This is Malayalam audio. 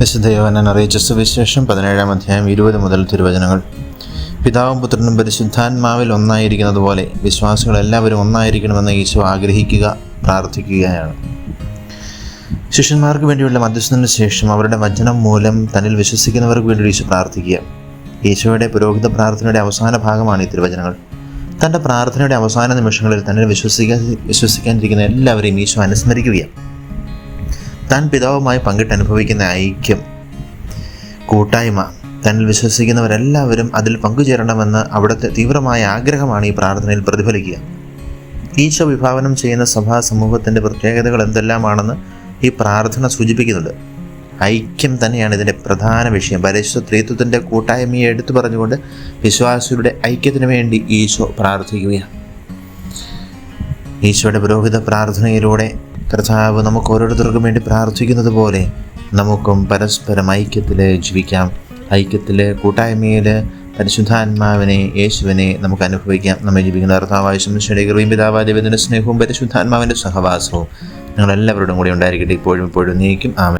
വിശുദ്ധ യോഹനൻ അറിയിച്ച സുവിശേഷം പതിനേഴാം അധ്യായം ഇരുപത് മുതൽ തിരുവചനങ്ങൾ. പിതാവും പുത്രനും പരിശുദ്ധാത്മാവിൽ ഒന്നായിരിക്കുന്നത് പോലെ വിശ്വാസികൾ എല്ലാവരും ഒന്നായിരിക്കണമെന്ന് ഈശോ ആഗ്രഹിക്കുക പ്രാർത്ഥിക്കുകയാണ്. ശിഷ്യന്മാർക്ക് വേണ്ടിയുള്ള മധ്യസ്ഥന് ശേഷം അവരുടെ വചനം മൂലം തന്നിൽ വിശ്വസിക്കുന്നവർക്ക് വേണ്ടി ഈശോ പ്രാർത്ഥിക്കുക. ഈശോയുടെ പുരോഹിത പ്രാർത്ഥനയുടെ അവസാന ഭാഗമാണ് ഈ തിരുവചനങ്ങൾ. തന്റെ പ്രാർത്ഥനയുടെ അവസാന നിമിഷങ്ങളിൽ തന്നിൽ വിശ്വസിക്കാൻ വിശ്വസിക്കാനിരിക്കുന്ന എല്ലാവരെയും ഈശോ അനുസ്മരിക്കുകയാണ്. താൻ പിതാവുമായി പങ്കിട്ട് അനുഭവിക്കുന്ന ഐക്യം കൂട്ടായ്മ തന്നിൽ വിശ്വസിക്കുന്നവരെല്ലാവരും അതിൽ പങ്കുചേരണമെന്ന് അവിടുത്തെ തീവ്രമായ ആഗ്രഹമാണ് ഈ പ്രാർത്ഥനയിൽ പ്രതിഫലിക്കുക. ഈശോ വിഭാവനം ചെയ്യുന്ന സഭാ സമൂഹത്തിന്റെ പ്രത്യേകതകൾ എന്തെല്ലാമാണെന്ന് ഈ പ്രാർത്ഥന സൂചിപ്പിക്കുന്നുണ്ട്. ഐക്യം തന്നെയാണ് ഇതിന്റെ പ്രധാന വിഷയം. പരിശുദ്ധ ത്രീത്വത്തിന്റെ കൂട്ടായ്മയെ എടുത്തു പറഞ്ഞുകൊണ്ട് വിശ്വാസികളുടെ ഐക്യത്തിന് വേണ്ടി ഈശോ പ്രാർത്ഥിക്കുകയാണ്. ഈശോയുടെ പുരോഹിത പ്രാർത്ഥനയിലൂടെ കർത്താവ് നമുക്ക് ഓരോരുത്തർക്കും വേണ്ടി പ്രാർത്ഥിക്കുന്നത് പോലെ നമുക്കും പരസ്പരം ഐക്യത്തിൽ ജീവിക്കാം. ഐക്യത്തിൽ കൂട്ടായ്മയിൽ പരിശുദ്ധാത്മാവിനെ യേശുവിനെ നമുക്ക് അനുഭവിക്കാം. നമ്മെ ജീവിക്കുന്ന കർത്താവായ ശംശയുടെ കൃപയും പിതാവാദേവന്റെ സ്നേഹവും പരിശുദ്ധാത്മാവിന്റെ സഹവാസവും ഞങ്ങളെല്ലാവരോടും കൂടി ഉണ്ടായിരിക്കട്ടെ. ഇപ്പോഴും ഇപ്പോഴും നീക്കും. ആമേ